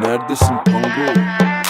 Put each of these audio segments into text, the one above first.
Neredesin Pango?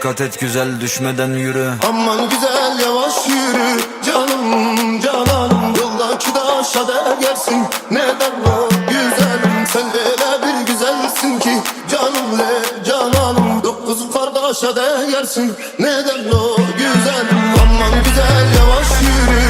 Dikkat et güzel düşmeden yürü. Aman güzel yavaş yürü. Canım cananım Yoldaki taşa değersin neden o güzelim Sen öyle bir güzelsin ki. Canım le cananım Dokuz kardeşe değersin neden o güzelim Aman güzel yavaş yürü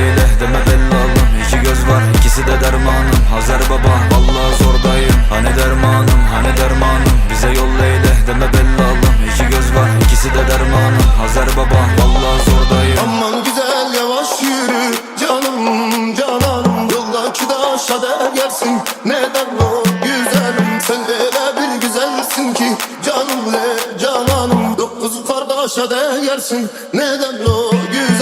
değersin neden o güzelim? Sen öyle bir güzelsin ki canım le cananım. Dokuz kardeşe değersin. Neden o güzelim